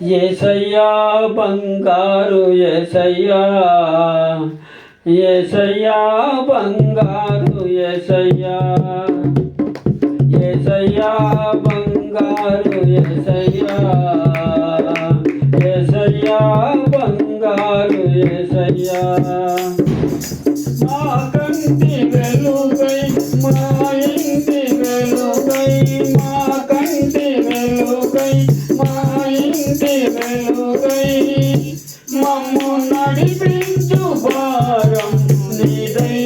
ఏసయ్యా బంగారు ఏసయ్యా. ఏసయ్యా బంగారు ఏసయ్యా. ఏసయ్యా బంగారు ఏసయ్యా. ఏసయ్యా బంగారు ఏసయ్యా.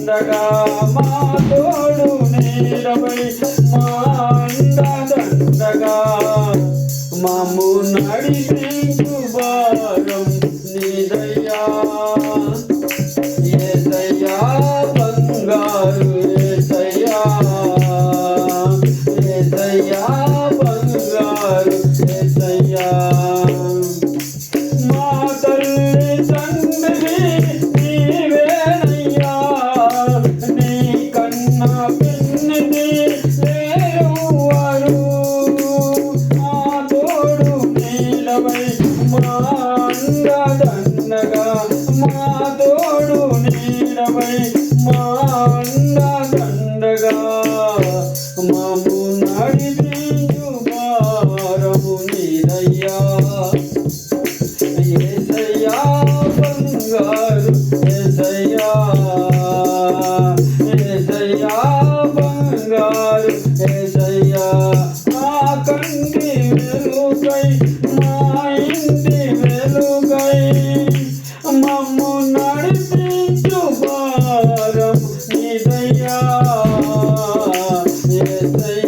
ఏసయ్యా బంగారు ఏసయ్యా మా తోడు మా అండదండగా మాము నడిపించు భారం అండదండగా మా తోడు నీలవై మా అండదండగా మాము నడిపించు భారము నీదయ్యా. ఏసయ్యా బంగారు ఏసయ్యా. ఏసయ్యా బంగారు. భారం నీదయ్యా ఏసయ్యా